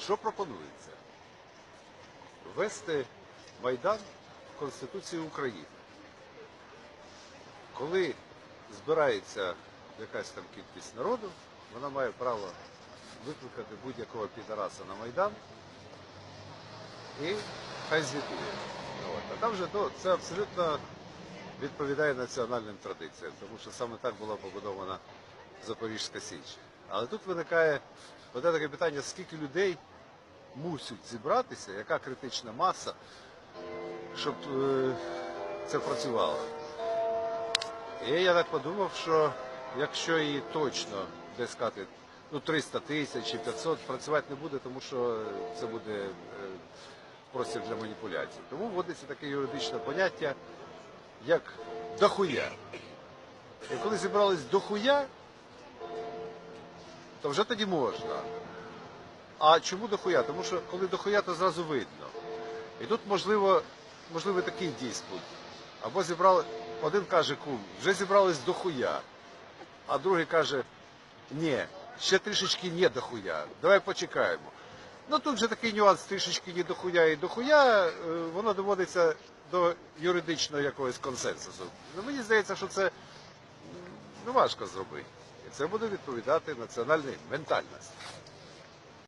Що пропонується? Ввести Майдан в Конституцію України. Коли збирається якась там кількість народу, вона має право викликати будь-якого підараса на Майдан і хай звітує. А там вже ну, це абсолютно відповідає національним традиціям, тому що саме так була побудована Запорізька Січ. Але тут виникає оте таке питання, скільки людей мусять зібратися, яка критична маса, щоб е, це працювало. І я так подумав, що якщо її точно десь сказати, ну 300 тисяч чи 500 працювати не буде, тому що це буде е, простір для маніпуляцій. Тому вводиться таке юридичне поняття, як дохуя. І коли зібрались дохуя, то вже тоді можна. А чому дохуя? Тому що коли дохуя, то зразу видно. І тут можливо, можливо такий диспут. Або зібрали, один каже кум, вже зібрались дохуя, а другий каже, ні, ще трішечки не дохуя, давай почекаємо. Ну тут же такий нюанс трішечки не дохуя і дохуя, е, воно доводиться до юридичного якогось консенсусу. Ну, мені здається, що це ну, важко зробити. Це буде відповідати національній ментальності.